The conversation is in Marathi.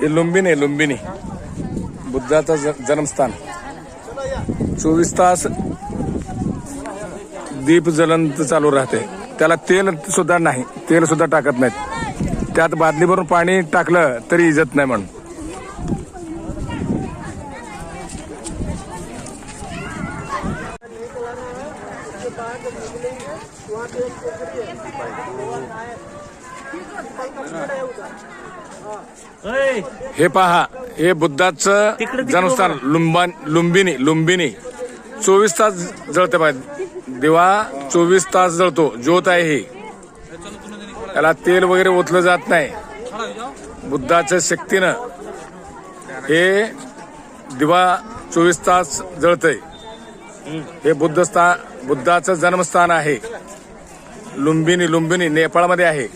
हे लुंबिनी आहे लुंबिनी. बुद्धाचं ज- जन्मस्थान. चोवीस तास दीप ज्वलंत चालू राहते. त्याला तेल सुद्धा नाही तेल सुद्धा टाकत नाहीत. त्यात बादली भरून पाणी टाकलं तरी इजत नाही म्हणून. हे पहा हे बुद्धाचं जन्मस्थान लुंबा लुंबिनी लुंबिनी चोवीस तास जळते पाहिजे दिवा चोवीस तास जळतो. ज्योत आहे ही. त्याला तेल वगैरे ओतलं जात नाही. बुद्धाच्या शक्तीनं हे दिवा चोवीस तास जळतय. हे बुद्ध स्था बुद्धाचं जन्मस्थान आहे. लुंबिनी लुंबिनी नेपाळमध्ये आहे.